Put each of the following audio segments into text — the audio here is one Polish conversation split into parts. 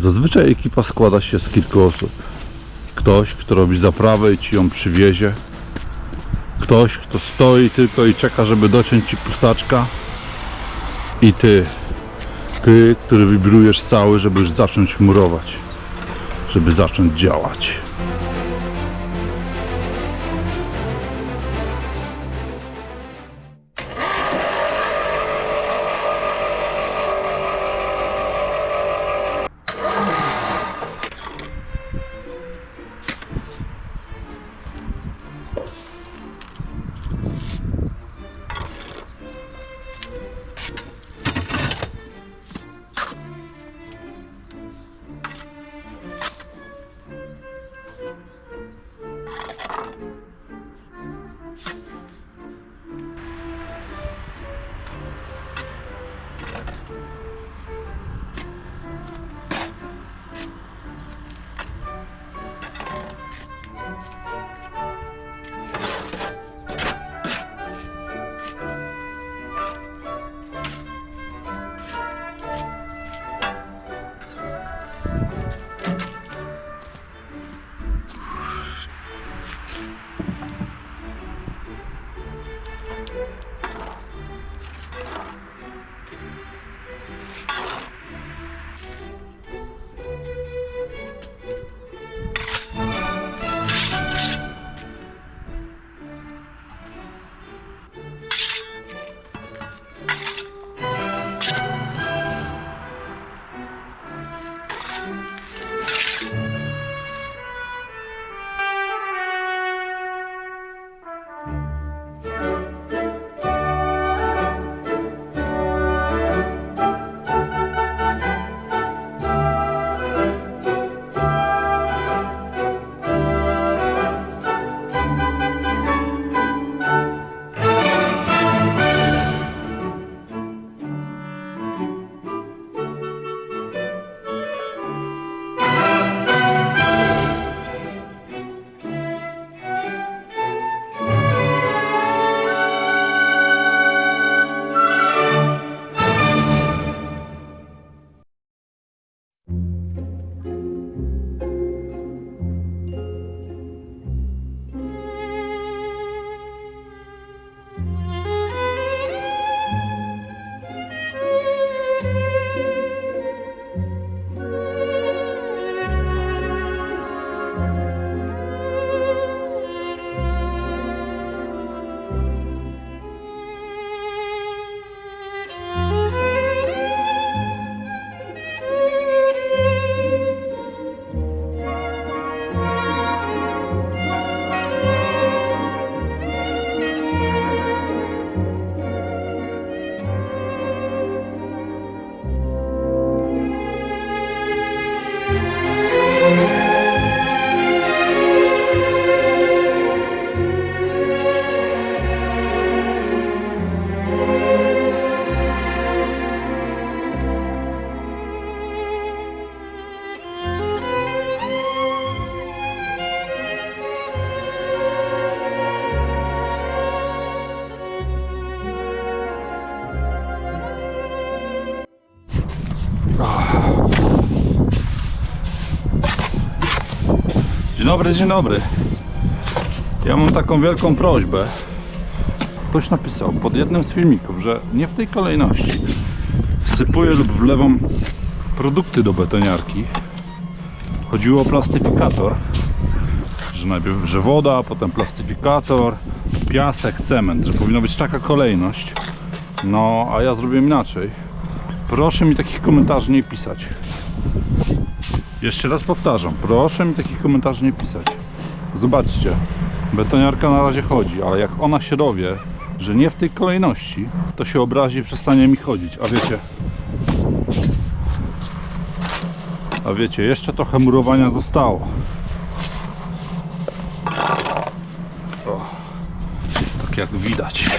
Zazwyczaj ekipa składa się z kilku osób. Ktoś, kto robi zaprawę i ci ją przywiezie. Ktoś, kto stoi tylko i czeka, żeby dociąć ci pustaczka. I ty, ty, który wibrujesz cały, żeby zacząć murować, żeby zacząć działać. Dobry, dzień dobry. Ja mam taką wielką prośbę. Ktoś napisał pod jednym z filmików, że nie w tej kolejności wsypuję lub wlewam produkty do betoniarki. Chodziło o plastyfikator, że najpierw że woda, potem plastyfikator, piasek, cement, że powinna być taka kolejność. No, a ja zrobiłem inaczej. Proszę mi takich komentarzy nie pisać. Jeszcze raz powtarzam, proszę mi takich komentarzy nie pisać. Zobaczcie, betoniarka na razie chodzi, ale jak ona się dowie, że nie w tej kolejności, to się obrazi i przestanie mi chodzić. A wiecie, a wiecie, jeszcze trochę murowania zostało. O, tak jak widać.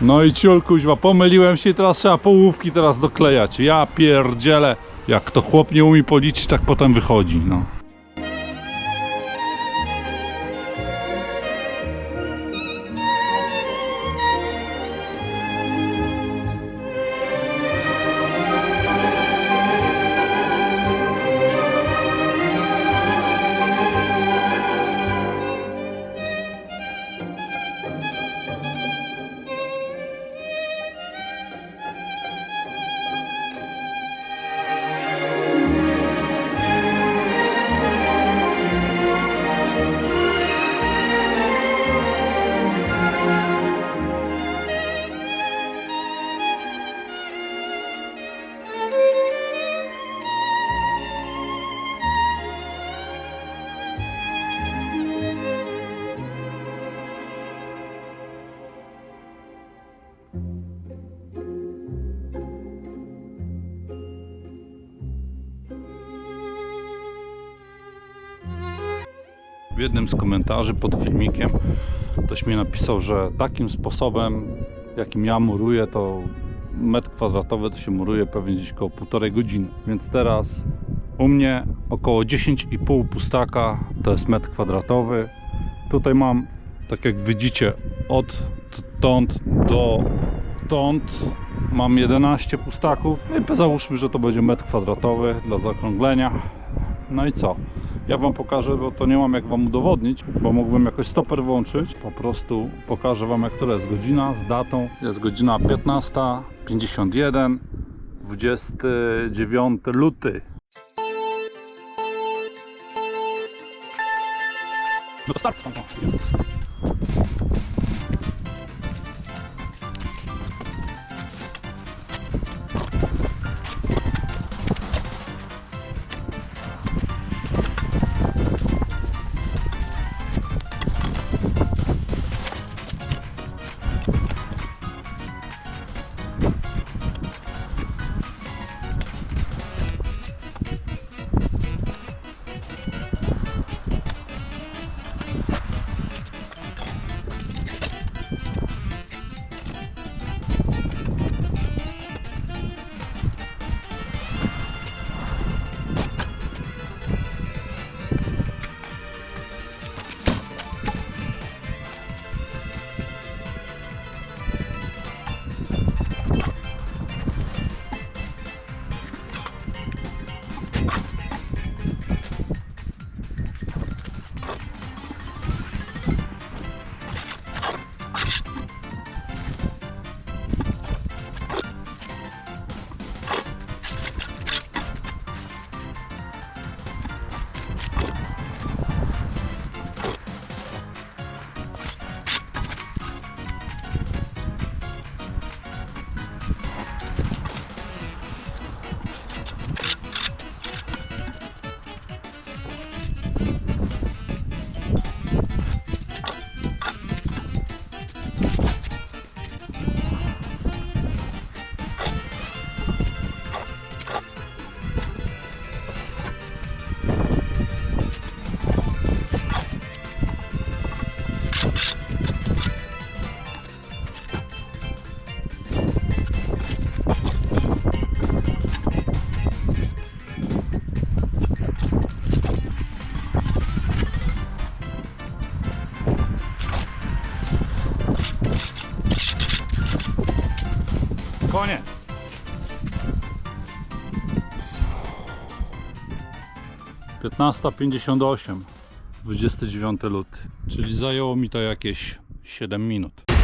No i ciul kuźwa, pomyliłem się i teraz trzeba połówki teraz doklejać. Ja pierdzielę. Jak to chłop nie umie policzyć, tak potem wychodzi, no. W jednym z komentarzy pod filmikiem ktoś mi napisał, że takim sposobem, jakim ja muruję, to metr kwadratowy to się muruje pewnie gdzieś około półtorej godziny. Więc teraz u mnie około 10,5 pustaka to jest metr kwadratowy. Tutaj mam, tak jak widzicie, od tąd do tąd mam 11 pustaków. No I załóżmy, że to będzie metr kwadratowy dla zaokrąglenia. No i co? Ja Wam pokażę, bo to nie mam jak Wam udowodnić, bo mógłbym jakoś stoper włączyć. Po prostu pokażę Wam, jak to jest godzina z datą. Jest godzina 15.51, 29 luty. No to start tam, tam. 15.58 29 lut, czyli zajęło mi to jakieś 7 minut.